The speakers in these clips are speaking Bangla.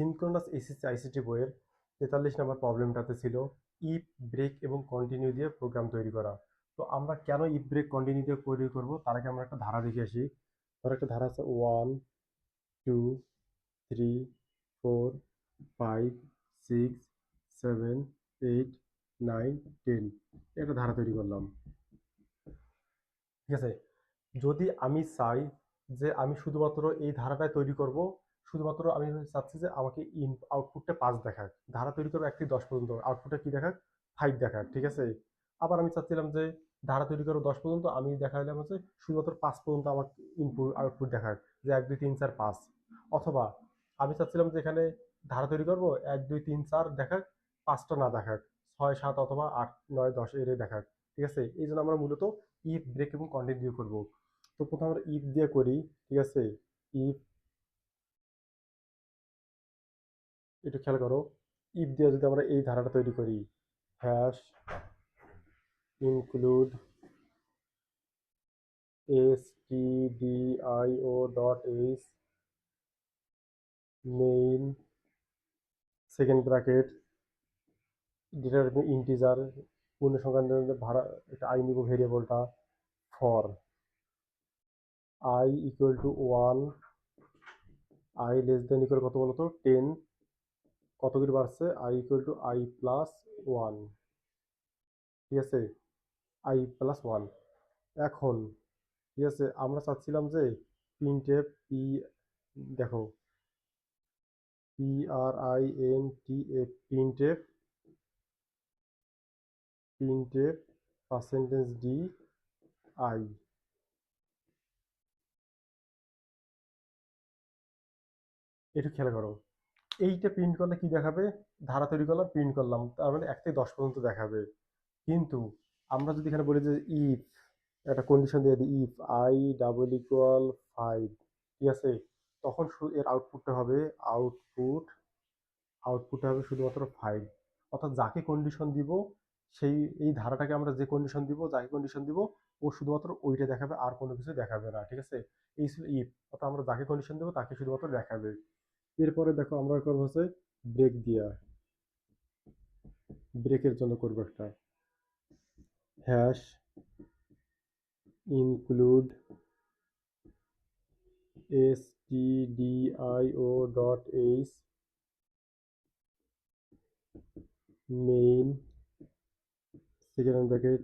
সিনক্রোনাস এসএসসি আইসিটি বইয়ের তেতাল্লিশ নম্বর প্রবলেমটাতে ছিল ইফ, ব্রেক এবং কন্টিনিউ দিয়ে প্রোগ্রাম তৈরি করা। তো আমরা কেন ইফ, ব্রেক, কন্টিনিউ দিয়ে তৈরি করব? তার আগে আমরা একটা ধারা দেখে আসি। ধর একটা ধারা আছে one, two, three, four, five, six, seven, eight, nine, ten. একটা ধারা তৈরি করলাম। ঠিক আছে? যদি আমি চাই যে আমি শুধুমাত্র এই ধারাটাই তৈরি করব শুধুমাত্র আমি চাচ্ছি যে আমাকে ইন আউটপুটটা পাঁচ দেখাক। ধারা তৈরি করব একটি দশ পর্যন্ত। আউটপুটটা কি দেখাক? ফাইভ দেখাক, ঠিক আছে? আবার আমি চাচ্ছিলাম যে ধারা তৈরি করব দশ পর্যন্ত, আমি দেখাইলাম হচ্ছে শুধুমাত্র পাঁচ পর্যন্ত আমার ইনপুট আউটপুট দেখাক, যে এক, দুই, তিন, চার, পাঁচ। অথবা আমি চাচ্ছিলাম যে এখানে ধারা তৈরি করব, এক, দুই, তিন, চার দেখাক, পাঁচটা না দেখাক। ছয়, সাত অথবা আট, নয়, দশ এর দেখাক, ঠিক আছে? এই জন্য আমরা মূলত ইফ ব্রেক এবং কন্টিনিউ করব। তো প্রথমে আমরা ইফ দিয়ে করি, ঠিক আছে? ইফ একটু খেয়াল করো, ইফ দিয়ে যদি আমরা এই ধারাটা তৈরি করি hash include S T D I O dot H main second bracket যেটা ইন্টিজার পূর্ণ সংখ্যা ভাড়া, একটা আই নিব ভেরিয়েবলটা for I equal to one I less then equal কত বলতো? টেন কত করে বাড়ছে? I equal to I plus one ঠিক আছে? আই প্লাস ওয়ান এখন, ঠিক আছে? আমরা চাচ্ছিলাম যে প্রিন্টেপ পি দেখো। P R I N T A printf printf percentage D I একটু খেয়াল করো। এইটা প্রিন্ট করলে কি দেখাবে? ধারা তৈরি করলাম প্রিন্ট করলাম, তার মানে এক থেকে দশ পর্যন্ত দেখাবে। কিন্তু আমরা যদি এখানে বলি যে ইফ একটা কন্ডিশন দিয়ে দিই if I double equal five ঠিক আছে? তখন এর আউটপুটটা হবে আউটপুট আউটপুটটা হবে শুধুমাত্র ফাইভ অর্থাৎ যাকে কন্ডিশন দিব, সেই, এই ধারাটাকে আমরা যে কন্ডিশন দিব, যাকে কন্ডিশন দিব, ও শুধুমাত্র ওইটা দেখাবে, আর কোনো কিছু দেখাবে না, ঠিক আছে? এই ছিল ইফ অর্থাৎ আমরা যাকে কন্ডিশন দেবো, তাকে শুধুমাত্র দেখাবে। এরপরে দেখো আমরা করব হচ্ছে ব্রেক দিয়া। ব্রেকের জন্য করব একটা hash include S T D I O dot H main second bracket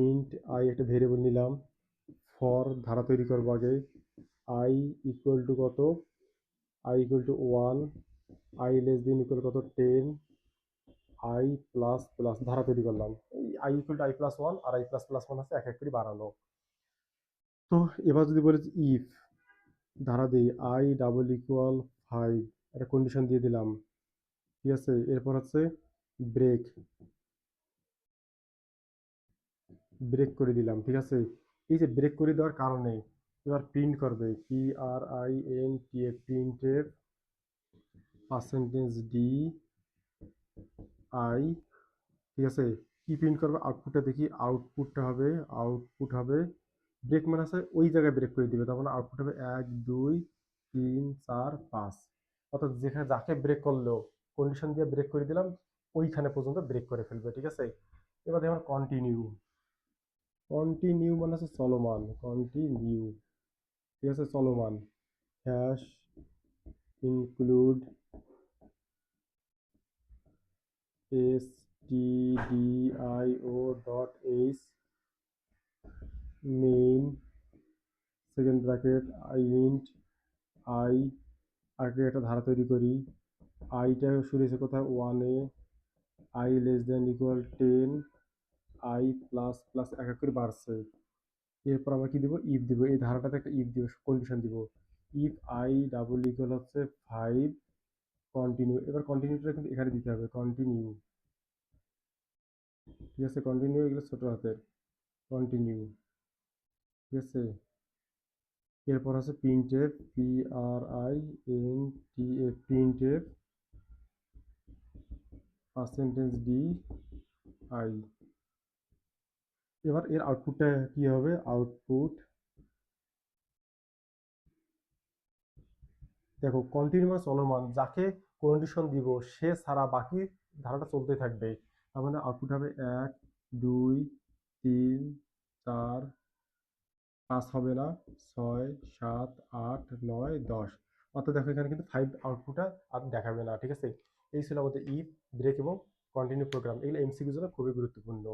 int I একটা ভেরিয়েবল নিলাম। ফর ধারা তৈরি করব আগে। আই ইকুয়াল টু কত? I equal to one I less then equal কত? টেন আই প্লাস প্লাস ধারা তৈরি করলাম। এই I equal to I plus one R I plus plus one আছে, এক এক করে বাড়ানো। তো এবার যদি বলি ইফ ধারা দিই আই ডাবল ইকুয়াল ফাইভ একটা কন্ডিশন দিয়ে দিলাম। ঠিক আছে? এরপর হচ্ছে ব্রেক ব্রেক করে দিলাম, ঠিক আছে? এই যে ব্রেক করে দেওয়ার কারণে এবার প্রিন্ট করবে P R I N T A প্রিন্টের পার্সেন্টেজ ডি আই ঠিক আছে? কি প্রিন্ট করবে আউটপুটটা দেখি আউটপুটটা হবে আউটপুট হবে ব্রেক মানে আছে ওই জায়গায় ব্রেক করে দিবে তখন আউটপুট হবে এক, দুই, তিন, চার, পাঁচ। অর্থাৎ যেখানে যাকে ব্রেক করল কন্ডিশন দিয়ে ব্রেক করে দিলাম, ওইখানে পর্যন্ত ব্রেক করে ফেলবে, ঠিক আছে? এবার দেখুন কন্টিনিউ কন্টিনিউ মানে হচ্ছে চলমান কন্টিনিউ ঠিক আছে, চলমান। Hash include S T D I O dot H main second bracket I int I আগে একটা ধারা তৈরি করি। আইটা শুরু হয়েছে কোথায়? ওয়ানে I less then equal ten I plus plus এক এক করে বাড়ছে। এরপর আমরা কি দিব? ইফ দিব। এই ধারাটাতে একটা ইফ দিব কন্ডিশন দিব। ইফ আই ডাবল ইকুয়াল হচ্ছে ফাইভ কন্টিনিউ এবার কন্টিনিউটা কিন্তু এখানে দিতে হবে। কন্টিনিউ ঠিক আছে? কন্টিনিউ এগুলো ছোট হাতের। কন্টিনিউ ঠিক আছে? এরপর আছে printf P R I N T A printf percentage D I এবার এর আউটপুটটা কি হবে? আউটপুট দেখো কন্টিনিউয়াস চলমান যাকে কন্ডিশন দিব, সে ছাড়া বাকি ধারাটা চলতে থাকবে। তার মানে আউটপুট হবে এক, দুই, তিন, চার, পাঁচ হবে না, ছয়, সাত, আট, নয়, দশ। অর্থাৎ দেখো, এখানে কিন্তু ফাইভ আউটপুটটা আর দেখাবে না, ঠিক আছে? এই ছিল আমাদের ইফ ব্রেক এবং কন্টিনিউ প্রোগ্রাম এগুলো এমসিকিউর জন্য খুবই গুরুত্বপূর্ণ।